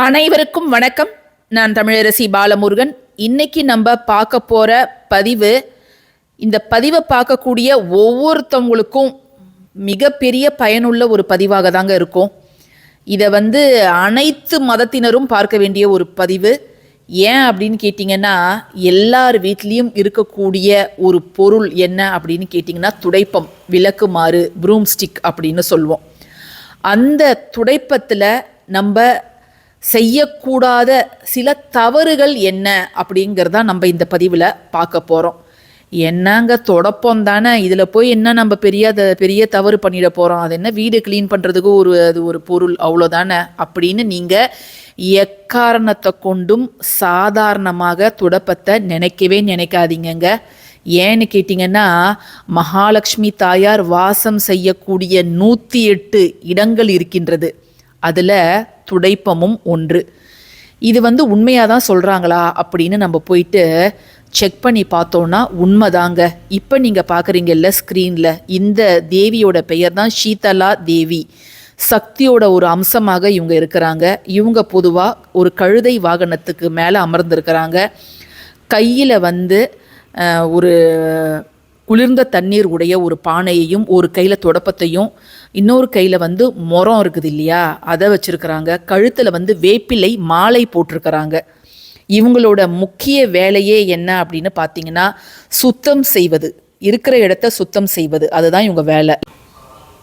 அனைவருக்கும் வணக்கம். நான் தமிழரசி பாலமுருகன். இன்னைக்கு நம்ம பார்க்க போகிற பதிவு இந்த பதிவை பார்க்கக்கூடிய ஒவ்வொருத்தவங்களுக்கும் மிகப்பெரிய பயனுள்ள ஒரு பதிவாக தாங்க இருக்கும். இதை வந்து அனைத்து மதத்தினரும் பார்க்க வேண்டிய ஒரு பதிவு. ஏன் அப்படின்னு கேட்டிங்கன்னா எல்லார் வீட்லேயும் இருக்கக்கூடிய ஒரு பொருள் என்ன அப்படின்னு கேட்டிங்கன்னா துடைப்பம் விளக்குமாறு ப்ரூம் ஸ்டிக் அப்படின்னு சொல்லுவோம். அந்த துடைப்பத்தில் நம்ம செய்யக்கூடாத சில தவறுகள் என்ன அப்படிங்கிறதா நம்ம இந்த பதிவில் பார்க்க போகிறோம் என்னங்க தொடப்பம் தானே? இதில் போய் என்ன நம்ம பெரிய பெரிய தவறு பண்ணிட போகிறோம் அது என்ன? வீடு க்ளீன் பண்ணுறதுக்கு ஒரு அது ஒரு பொருள் அவ்வளோதானே அப்படின்னு நீங்கள் எக்காரணத்தை கொண்டும் சாதாரணமாக துடப்பத்தை நினைக்கவே நினைக்காதீங்கங்க. ஏன்னு கேட்டிங்கன்னா மகாலட்சுமி தாயார் வாசம் செய்யக்கூடிய நூற்றி எட்டு இடங்கள் இருக்கின்றது. அதில் துடைப்பமும் ஒன்று. இது வந்து உண்மையாக தான் சொல்கிறாங்களா அப்படின்னு நம்ம போயிட்டு செக் பண்ணி பார்த்தோன்னா உண்மைதாங்க. இப்போ நீங்கள் பார்க்குறீங்கல்ல ஸ்க்ரீனில் இந்த தேவியோட பெயர் தான் சீதலா தேவி. சக்தியோட ஒரு அம்சமாக இவங்க இருக்கிறாங்க. இவங்க பொதுவாக ஒரு கழுதை வாகனத்துக்கு மேலே அமர்ந்திருக்கிறாங்க. கையில் வந்து ஒரு குளிர்ந்த தண்ணீர் உடைய ஒரு பானையையும் ஒரு கையில் தொடப்பத்தையும் இன்னொரு கையில் வந்து முறம் இருக்குது இல்லையா? அதை வச்சுருக்கிறாங்க. கழுத்தில் வந்து வேப்பிலை மாலை போட்டிருக்கிறாங்க. இவங்களோட முக்கிய வேலையே என்ன அப்படின்னு பார்த்தீங்கன்னா சுத்தம் செய்வது. இருக்கிற இடத்த சுத்தம் செய்வது. அதுதான் இவங்க வேலை.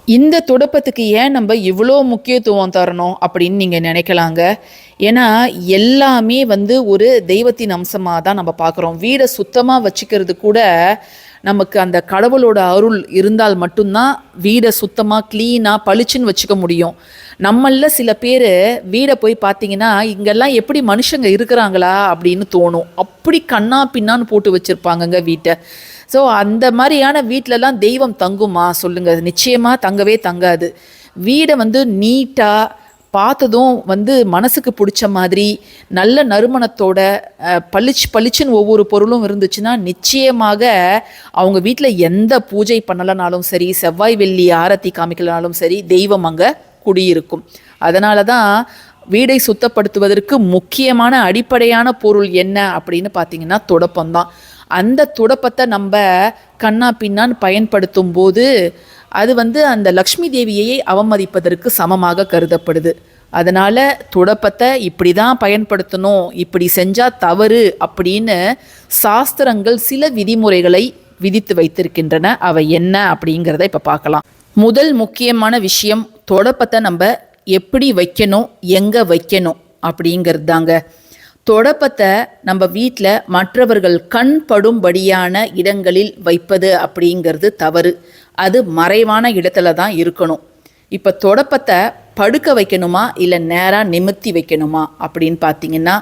இந்த துடப்பத்துக்கு ஏன் நம்ம இவ்வளோ முக்கியத்துவம் தரணும் அப்படின்னு நீங்கள் நினைக்கலாங்க? ஏன்னா எல்லாமே வந்து ஒரு தெய்வத்தின் அம்சமாக தான் நம்ம பார்க்குறோம் வீடை சுத்தமாக வச்சுக்கிறது கூட நமக்கு அந்த கடவுளோட அருள் இருந்தால் மட்டும்தான் வீடை சுத்தமாக க்ளீனாக பளிச்சுன்னு வச்சுக்க முடியும். நம்மளில் சில பேர் வீடை போய் பார்த்தீங்கன்னா இங்கெல்லாம் எப்படி மனுஷங்க இருக்கிறாங்களா அப்படின்னு தோணும். அப்படி கண்ணா பின்னான்னு போட்டு வச்சுருப்பாங்கங்க வீட்டை. ஸோ அந்த மாதிரியான வீட்டிலலாம் தெய்வம் தங்குமா? சொல்லுங்கள் நிச்சயமாக தங்கவே தங்காது. வீடை வந்து நீட்டாக பார்த்ததும் வந்து மனசுக்கு பிடிச்ச மாதிரி நல்ல நறுமணத்தோட பளிச்சு பளிச்சுன்னு ஒவ்வொரு பொருளும் இருந்துச்சுன்னா நிச்சயமாக அவங்க வீட்டில் எந்த பூஜை பண்ணலனாலும் சரி செவ்வாய் வெள்ளி ஆரத்தி காமிக்கலனாலும் சரி தெய்வம் அங்கே குடியிருக்கும். அதனால தான் வீடை சுத்தப்படுத்துவதற்கு முக்கியமான அடிப்படையான பொருள் என்ன அப்படின்னு பார்த்தீங்கன்னா துடப்பம்தான். அந்த துடப்பத்தை நம்ம கண்ணா பின்னான்னு பயன்படுத்தும் போது அது வந்து அந்த லக்ஷ்மி தேவியையே அவமதிப்பதற்கு சமமாக கருதப்படுது. அதனால் துடப்பத்தை இப்படி தான் பயன்படுத்தணும் இப்படி செஞ்சால் தவறு அப்படின்னு சாஸ்திரங்கள் சில விதிமுறைகளை விதித்து வைத்திருக்கின்றன. அவை என்ன அப்படிங்கிறத இப்போ பார்க்கலாம். முதல் முக்கியமான விஷயம் தொடப்பத்தை நம்ம எப்படி வைக்கணும் எங்கே வைக்கணும் அப்படிங்கிறது தாங்க தொடப்பத்தை நம்ம வீட்டில் மற்றவர்கள் கண் படும்படியான இடங்களில் வைப்பது அப்படிங்கிறது தவறு. அது மறைவான இடத்துல தான் இருக்கணும். இப்போ தொடப்பத்தை படுக்க வைக்கணுமா? இல்லை நேராக நிமித்தி வைக்கணுமா? அப்படின்னு பார்த்தீங்கன்னா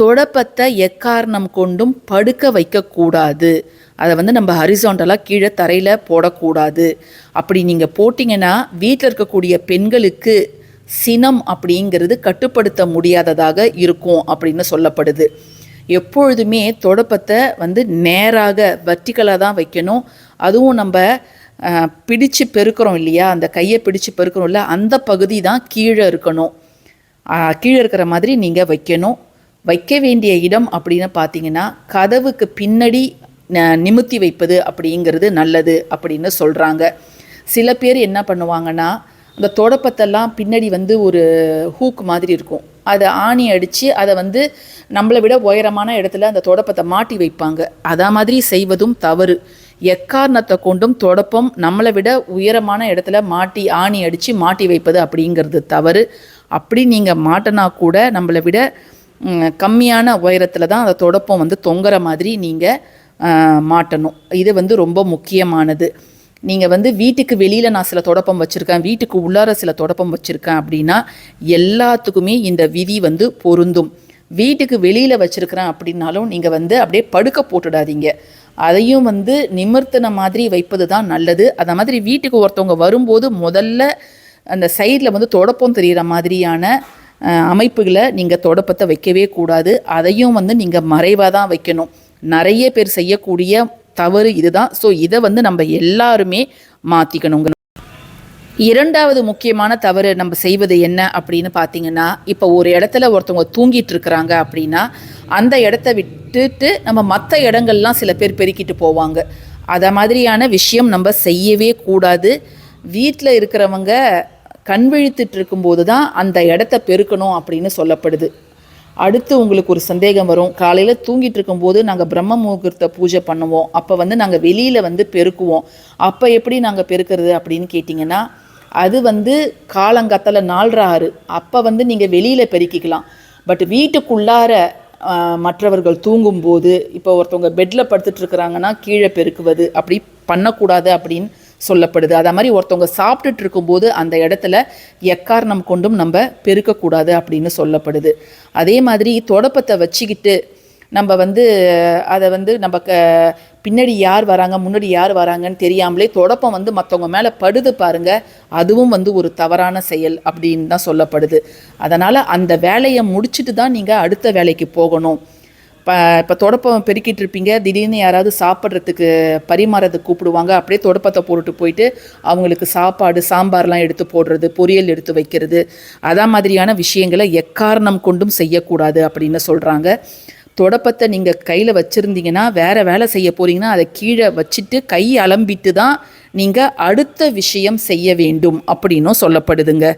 தொடப்பத்தை எக்காரணம் கொண்டும் படுக்க வைக்கக்கூடாது. அதை வந்து நம்ம ஹரிசாண்டலாக கீழே தரையில் போடக்கூடாது. அப்படி நீங்கள் போட்டிங்கன்னா வீட்டில் இருக்கக்கூடிய பெண்களுக்கு சினம் அப்படிங்கிறது கட்டுப்படுத்த முடியாததாக இருக்கும் அப்படின்னு சொல்லப்படுது. எப்பொழுதுமே தொடப்பத்தை வந்து நேராக வர்டிக்கலாக தான் வைக்கணும். அதுவும் நம்ம பிடிச்சு பெருக்கிறோம் இல்லையா? அந்த கையை பிடிச்சு பெருக்கிறோம்ல அந்த பகுதி தான் கீழே இருக்கணும். கீழே இருக்கிற மாதிரி நீங்கள் வைக்கணும். வைக்க வேண்டிய இடம் அப்படின்னு பார்த்தீங்கன்னா கதவுக்கு பின்னாடி ந- நிமித்தி வைப்பது அப்படிங்கிறது நல்லது அப்படின்னு சொல்கிறாங்க சில பேர் என்ன பண்ணுவாங்கன்னா அந்த தொடப்பத்தெல்லாம் பின்னாடி வந்து ஒரு ஹூக் மாதிரி இருக்கும். அதை ஆணி அடித்து அதை வந்து நம்மளை விட உயரமான இடத்துல அந்த தொடப்பத்தை மாட்டி வைப்பாங்க. அதா மாதிரி செய்வதும் தவறு. எக்காரணத்தை கொண்டும் தொடப்பம் நம்மளை விட உயரமான இடத்துல மாட்டி ஆணி அடித்து மாட்டி வைப்பது அப்படிங்கிறது தவறு. அப்படி நீங்கள் மாட்டினா கூட நம்மளை விட கம்மியான உயரத்தில் தான் அந்த தொடப்பம் வந்து தொங்குற மாதிரி நீங்கள் மாட்டணும். இது வந்து ரொம்ப முக்கியமானது. நீங்கள் வந்து வீட்டுக்கு வெளியில் நான் சில தொடப்பம் வச்சுருக்கேன் வீட்டுக்கு உள்ளார சில தொடப்பம் வச்சுருக்கேன் அப்படின்னா எல்லாத்துக்குமே இந்த விதி வந்து பொருந்தும். வீட்டுக்கு வெளியில் வச்சுருக்கிறேன் அப்படின்னாலும் நீங்கள் வந்து அப்படியே படுக்க போட்டுடாதீங்க. அதையும் வந்து நிமிர்த்தின மாதிரி வைப்பது தான் நல்லது. அந்த மாதிரி வீட்டுக்கு ஒருத்தவங்க வரும்போது முதல்ல அந்த சைடில் வந்து தொடப்பம் தெரிகிற மாதிரியான அமைப்புகளை நீங்கள் தொடப்பத்தை வைக்கவே கூடாது. அதையும் வந்து நீங்கள் மறைவாக தான் வைக்கணும். நிறைய பேர் செய்யக்கூடிய தவறு இதுதான். ஸோ இதை வந்து நம்ம எல்லாருமே மாற்றிக்கணுங்க இரண்டாவது முக்கியமான தவறு நம்ம செய்வது என்ன அப்படின்னு பார்த்தீங்கன்னா இப்போ ஒரு இடத்துல ஒருத்தவங்க தூங்கிட்டு இருக்கிறாங்க அப்படின்னா அந்த இடத்த விட்டுட்டு நம்ம மற்ற இடங்கள்லாம் சில பேர் பெருக்கிட்டு போவாங்க. அதை மாதிரியான விஷயம் நம்ம செய்யவே கூடாது. வீட்டில் இருக்கிறவங்க கண் விழித்துட்டு இருக்கும்போது தான் அந்த இடத்த பெருக்கணும் அப்படின்னு சொல்லப்படுது. அடுத்து உங்களுக்கு ஒரு சந்தேகம் வரும். காலையில் தூங்கிட்டு இருக்கும்போது நாங்கள் பிரம்ம முகூர்த்த பூஜை பண்ணுவோம். அப்போ வந்து நாங்கள் வெளியில் வந்து பெருக்குவோம். அப்போ எப்படி நாங்கள் பெருக்கிறது அப்படின்னு கேட்டிங்கன்னா அது வந்து காலங்கத்தில் நாலரை ஆறு. அப்போ வந்து நீங்கள் வெளியில் பெருக்கிக்கலாம். பட் வீட்டுக்குள்ளார மற்றவர்கள் தூங்கும்போது இப்போ ஒருத்தவங்க பெட்டில் படுத்துட்டு இருக்கிறாங்கன்னா கீழே பெருக்குவது அப்படி பண்ணக்கூடாது அப்படின்னு சொல்லப்படுது. அதே மாதிரி ஒருத்தவங்க சாப்பிட்டுட்டு இருக்கும்போது அந்த இடத்துல எக்காரணம் கொண்டும் நம்ம பெருக்கக்கூடாது அப்படின்னு சொல்லப்படுது. அதே மாதிரி தொடப்பத்தை வச்சுக்கிட்டு நம்ம வந்து அதை வந்து நம்ம க பின்னாடி யார் வராங்க முன்னாடி யார் வராங்கன்னு தெரியாமலே தொடப்பம் வந்து மற்றவங்க மேலே படுது பாருங்க. அதுவும் வந்து ஒரு தவறான செயல் அப்படின்னு தான் சொல்லப்படுது. அதனால் அந்த வேலையை முடிச்சுட்டு தான் நீங்கள் அடுத்த வேலைக்கு போகணும். இப்போ இப்போ தொடப்பம் பெருக்கிட்டு இருப்பீங்க. திடீர்னு யாராவது சாப்பிட்றதுக்கு பரிமாறதுக்கு கூப்பிடுவாங்க. அப்படியே தொடப்பத்தை போட்டுட்டு போயிட்டு அவங்களுக்கு சாப்பாடு சாம்பார்லாம் எடுத்து போடுறது பொரியல் எடுத்து வைக்கிறது. அதான் மாதிரியான விஷயங்களை எக்காரணம் கொண்டும் செய்யக்கூடாது அப்படின்னு சொல்கிறாங்க தொடப்பத்தை நீங்கள் கையில் வச்சுருந்தீங்கன்னா வேறு வேலை செய்ய போகிறீங்கன்னா அதை கீழே வச்சுட்டு கை அலம்பிட்டு தான் நீங்கள் அடுத்த விஷயம் செய்ய வேண்டும் அப்படின்னும் சொல்லப்படுதுங்க.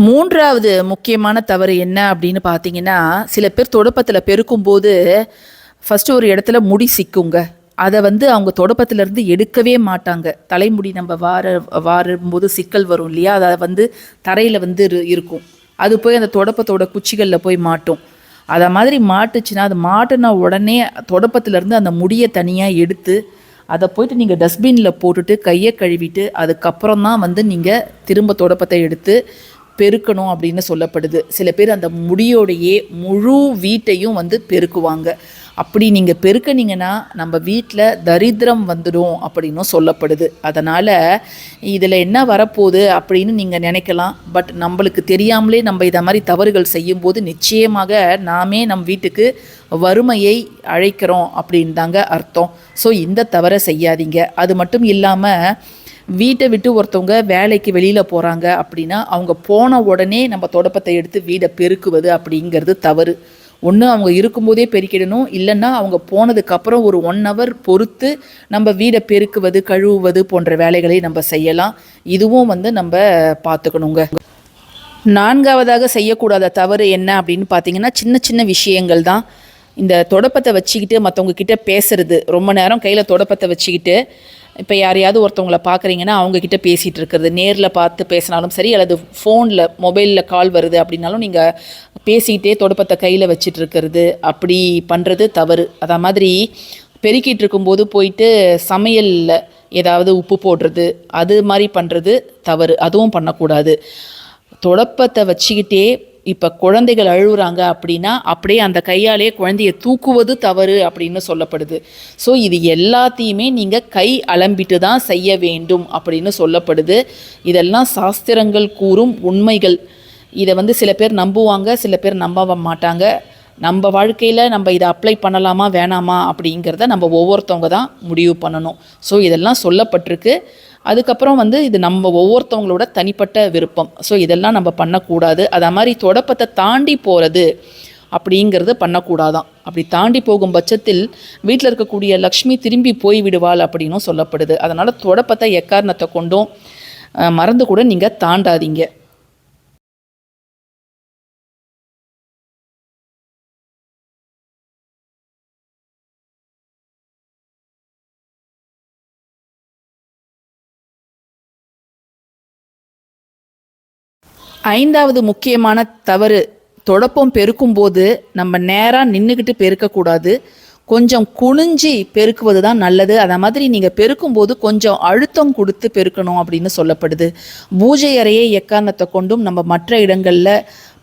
மூன்றாவது முக்கியமான தவறு என்ன அப்படின்னு பார்த்தீங்கன்னா சில பேர் தொடப்பத்தில் பெருக்கும்போது ஃபஸ்ட்டு ஒரு இடத்துல முடி சிக்குங்க. அதை வந்து அவங்க தொடப்பத்திலேருந்து எடுக்கவே மாட்டாங்க. தலைமுடி நம்ம வார வாரும்போது சிக்கல் வரும் இல்லையா? அதை வந்து தரையில் வந்து இரு- இருக்கும். அது போய் அந்த தொடப்பத்தோட குச்சிகளில் போய் மாட்டும். அதை மாதிரி மாட்டுச்சுன்னா அது மாட்டின உடனே தொடப்பத்திலேருந்து அந்த முடியை தனியாக எடுத்து அதை போயிட்டு நீங்கள் டஸ்ட்பினில் போட்டுட்டு கையை கழுவிட்டு அதுக்கப்புறம் தான் வந்து நீங்கள் திரும்ப தொடப்பத்தை எடுத்து பெருக்கணும் அப்படின்னு சொல்லப்படுது. சில பேர் அந்த முடியோடையே முழு வீட்டையும் வந்து பெருக்குவாங்க. அப்படி நீங்கள் பெருக்கினீங்கன்னா நம்ம வீட்டில் தரித்திரம் வந்துடும் அப்படின்னும் சொல்லப்படுது. அதனால் இதில் என்ன வரப்போகுது அப்படின்னு நீங்கள் நினைக்கலாம். பட் நம்மளுக்கு தெரியாமலே நம்ம இதை மாதிரி தவறுகள் செய்யும்போது நிச்சயமாக நாமே நம் வீட்டுக்கு வறுமையை அழைக்கிறோம் அப்படின்னு தாங்க அர்த்தம். ஸோ இந்த தவறை செய்யாதீங்க. அது மட்டும் இல்லாமல் வீட்டை விட்டு ஒருத்தவங்க வேலைக்கு வெளியில் போகிறாங்க அப்படின்னா அவங்க போன உடனே நம்ம தொடப்பத்தை எடுத்து வீடை பெருக்குவது அப்படிங்கிறது தவறு. ஒன்று அவங்க இருக்கும்போதே பெருக்கிடணும். இல்லைன்னா அவங்க போனதுக்கப்புறம் ஒரு ஒன் ஹவர் பொறுத்து நம்ம வீடை பெருக்குவது கழுவுவது போன்ற வேலைகளை நம்ம செய்யலாம். இதுவும் வந்து நம்ம பார்த்துக்கணுங்க. நான்காவதாக செய்யக்கூடாத தவறு என்ன அப்படின்னு பார்த்தீங்கன்னா சின்ன சின்ன விஷயங்கள் தான். இந்த தொடப்பத்தை வச்சுக்கிட்டு மற்றவங்க கிட்டே பேசுறது. ரொம்ப நேரம் கையில் தொடப்பத்தை வச்சுக்கிட்டு இப்போ யாரையாவது ஒருத்தவங்கள பார்க்குறீங்கன்னா அவங்கக்கிட்ட பேசிகிட்டு இருக்கிறது. நேரில் பார்த்து பேசினாலும் சரி அல்லது ஃபோனில் மொபைலில் கால் வருது அப்படின்னாலும் நீங்கள் பேசிக்கிட்டே தொடப்பத்தை கையில் வச்சுட்டு இருக்கிறது. அப்படி பண்ணுறது தவறு. அதே மாதிரி பெருக்கிட்டு இருக்கும்போது போயிட்டு சமையலில் ஏதாவது உப்பு போடுறது அது மாதிரி பண்ணுறது தவறு. அதுவும் பண்ணக்கூடாது. தொடப்பத்தை வச்சுக்கிட்டே இப்போ குழந்தைகள் அழுகுறாங்க அப்படின்னா அப்படியே அந்த கையாலே குழந்தைய தூக்குவது தவறு அப்படின்னு சொல்லப்படுது. ஸோ இது எல்லாத்தையுமே நீங்கள் கை அலம்பிட்டு தான் செய்ய வேண்டும் அப்படின்னு சொல்லப்படுது. இதெல்லாம் சாஸ்திரங்கள் கூறும் உண்மைகள். இதை வந்து சில பேர் நம்புவாங்க சில பேர் நம்ப மாட்டாங்க. நம்ம வாழ்க்கையில் நம்ம இதை அப்ளை பண்ணலாமா வேணாமா அப்படிங்கிறத நம்ம ஒவ்வொருத்தவங்க தான் முடிவு பண்ணணும். ஸோ இதெல்லாம் சொல்லப்பட்டிருக்கு. அதுக்கப்புறம் வந்து இது நம்ம ஒவ்வொருத்தவங்களோட தனிப்பட்ட விருப்பம். ஸோ இதெல்லாம் நம்ம பண்ணக்கூடாது. அதை மாதிரி தொடப்பத்தை தாண்டி போகிறது அப்படிங்கிறது பண்ணக்கூடாதான். அப்படி தாண்டி போகும் பட்சத்தில் வீட்டில் இருக்கக்கூடிய லக்ஷ்மி திரும்பி போய் விடுவாள் அப்படின்னும் சொல்லப்படுது. அதனால் தொடப்பத்தை எக்காரணத்தை கொண்டும் மறந்து கூட நீங்கள் தாண்டாதீங்க. ஐந்தாவது முக்கியமான தவறு தொடப்பம் பெருக்கும் போது நம்ம நேராக நின்றுக்கிட்டு பெருக்கக்கூடாது. கொஞ்சம் குனிஞ்சி பெருக்குவது தான் நல்லது. அதை மாதிரி நீங்கள் பெருக்கும்போது கொஞ்சம் அழுத்தம் கொடுத்து பெருக்கணும் அப்படின்னு சொல்லப்படுது. பூஜை அறையை எக்காரணத்தை கொண்டும் நம்ம மற்ற இடங்களில்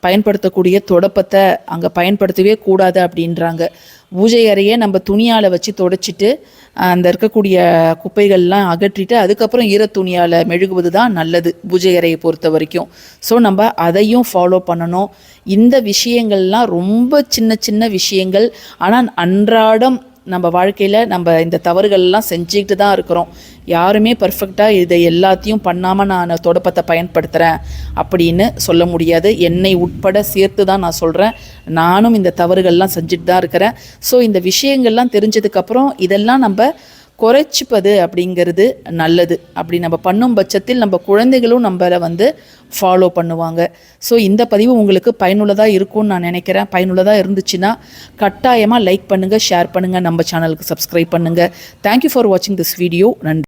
பயன்படுத்தக்கூடிய தொடப்பத்தை அங்கே பயன்படுத்தவே கூடாது அப்படின்றாங்க. பூஜை அறையை நம்ம துணியால் வச்சு தொடச்சிட்டு அந்த இருக்கக்கூடிய குப்பைகள்லாம் அகற்றிட்டு அதுக்கப்புறம் ஈர துணியால் மெழுகுவது தான் நல்லது பூஜை அறையை பொறுத்த வரைக்கும். ஸோ நம்ம அதையும் ஃபாலோ பண்ணணும். இந்த விஷயங்கள்லாம் ரொம்ப சின்ன சின்ன விஷயங்கள். ஆனால் அன்றாடம் நம்ம வாழ்க்கையில் நம்ம இந்த தவறுகள்லாம் செஞ்சுக்கிட்டு தான் இருக்கிறோம். யாருமே பர்ஃபெக்டாக இதை எல்லாத்தையும் பண்ணாமல் நான் தொடப்பத்தை பயன்படுத்துகிறேன் அப்படின்னு சொல்ல முடியாது. என்னை உட்பட சேர்த்து தான் நான் சொல்கிறேன் நானும் இந்த தவறுகள்லாம் செஞ்சுட்டு தான் இருக்கிறேன். ஸோ இந்த விஷயங்கள்லாம் தெரிஞ்சதுக்கப்புறம் இதெல்லாம் நம்ம குறைச்சிப்பது அப்படிங்கிறது நல்லது. அப்படி நம்ம பண்ணும் பட்சத்தில் நம்ம குழந்தைகளும் நம்மளை வந்து ஃபாலோ பண்ணுவாங்க. ஸோ இந்த பதிவு உங்களுக்கு பயனுள்ளதாக இருக்கும்னு நான் நினைக்கிறேன். பயனுள்ளதாக இருந்துச்சுன்னா கட்டாயமாக லைக் பண்ணுங்கள் ஷேர் பண்ணுங்கள் நம்ம சேனலுக்கு சப்ஸ்கிரைப் பண்ணுங்கள் தேங்க்யூ ஃபார் வாட்சிங் திஸ் வீடியோ நன்றி.